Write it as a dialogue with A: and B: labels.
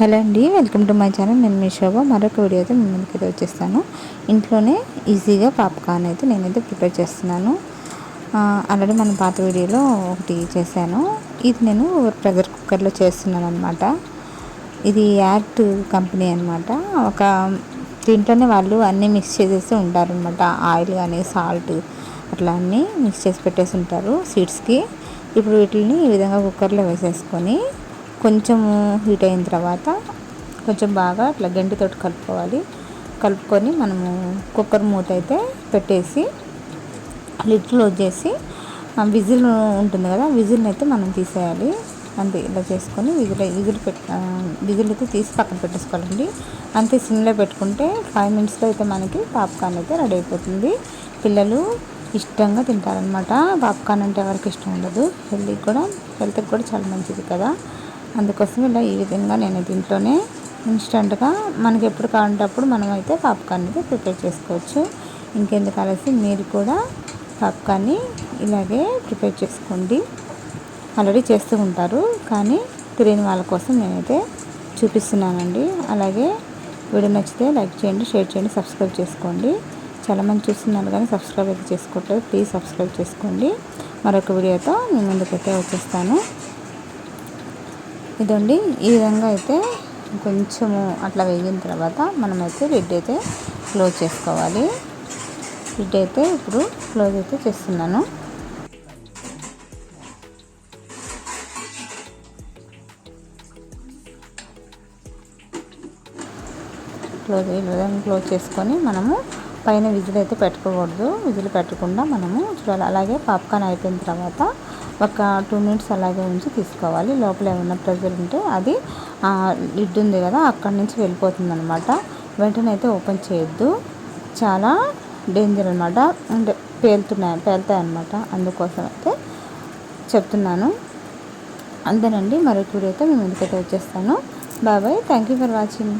A: Hello అండి welcome to my channel. నేను మీ శోభ. మరొక వీడియో అయితే మీ ముందుకైతే వచ్చేస్తాను. ఇంట్లోనే ఈజీగా పాప్కార్న్ అయితే నేనైతే ప్రిపేర్ చేస్తున్నాను. ఆల్రెడీ మన పాత వీడియోలో ఒకటి చేశాను. ఇది నేను ప్రెషర్ కుక్కర్లో చేస్తున్నాను అనమాట ఇది యాక్ట్ కంపెనీ అనమాట ఒక దీంట్లోనే వాళ్ళు అన్నీ మిక్స్ చేసేసి ఉంటారనమాట ఆయిల్ కానీ సాల్ట్ అట్లా అన్నీ మిక్స్ చేసి పెట్టేసి ఉంటారు సీడ్స్కి. ఇప్పుడు వీటిని ఈ విధంగా కుక్కర్లో వేసేసుకొని కొంచెము హీట్ అయిన తర్వాత కొంచెం బాగా ఇట్లా గంటితోటి కలుపుకోవాలి. కలుపుకొని మనము కుక్కర్ మూత అయితే పెట్టేసి లిడ్ క్లోజ్ చేసి విజిల్ ఉంటుంది కదా విజిల్ని అయితే మనం తీసేయాలి. అంతే ఇలా చేసుకొని విజిల్ విజిల్ పెట్ విజిల్ అయితే తీసి పక్కన పెట్టేసుకోవాలండి. అంతే సిమ్లో పెట్టుకుంటే ఫైవ్ మినిట్స్లో అయితే మనకి పాప్కార్న్ అయితే రెడీ అయిపోతుంది. పిల్లలు ఇష్టంగా తింటారనమాట పాప్కార్న్ అంటే ఎవరికి ఇష్టం ఉండదు. హెల్త్కి కూడా హెల్త్కి కూడా చాలా మంచిది కదా. అందుకోసం ఇలా ఈ విధంగా నేను దీంట్లోనే ఇన్స్టెంట్గా మనకి ఎప్పుడు కావాలంటే అప్పుడు మనం అయితే పాప్కార్న్ అయితే ప్రిపేర్ చేసుకోవచ్చు. ఇంకెందుకు కలిసి మీరు కూడా పాప్కార్న్ని ఇలాగే ప్రిపేర్ చేసుకోండి. ఆల్రెడీ చేస్తూ ఉంటారు కానీ తెలియని వాళ్ళ కోసం నేనైతే చూపిస్తున్నానండి. అలాగే వీడియో నచ్చితే లైక్ చేయండి షేర్ చేయండి సబ్స్క్రైబ్ చేసుకోండి. చాలామంది చూస్తున్నారు కానీ సబ్స్క్రైబ్ అయితే చేసుకోవట్లేదు ప్లీజ్ సబ్స్క్రైబ్ చేసుకోండి. మరొక వీడియోతో మీ ముందుకైతే వచ్చేస్తాను. ఇదండి. ఈ విధంగా అయితే కొంచెము అట్లా వేగిన తర్వాత మనమైతే లిడ్ అయితే క్లోజ్ చేసుకోవాలి. లిడ్ అయితే ఇప్పుడు క్లోజ్ అయితే చేస్తున్నాను. క్లోజ్ ఈ విధంగా క్లోజ్ చేసుకొని మనము పైన విజిల్ అయితే పెట్టుకోకూడదు. విజిల్ పెట్టకుండా మనము చూడాలి. అలాగే పాప్కార్న్ అయిపోయిన తర్వాత ఒక టూ మినిట్స్ అలాగే ఉంచి తీసుకోవాలి. లోపల ఏమైనా ప్రెజర్ ఉంటే అది లిడ్ ఉంది కదా అక్కడి నుంచి వెళ్ళిపోతుంది అనమాట వెంటనే అయితే ఓపెన్ చేయొద్దు. చాలా డేంజర్ అనమాట అంటే పేలుతున్నాయి పేలుతాయి అనమాట అందుకోసం అయితే చెప్తున్నాను. అంతేనండి. మరొక వీడియోతో మేము ఇంటికైతే వచ్చేస్తాను. బాబాయ్ థ్యాంక్ యూ ఫర్ వాచింగ్.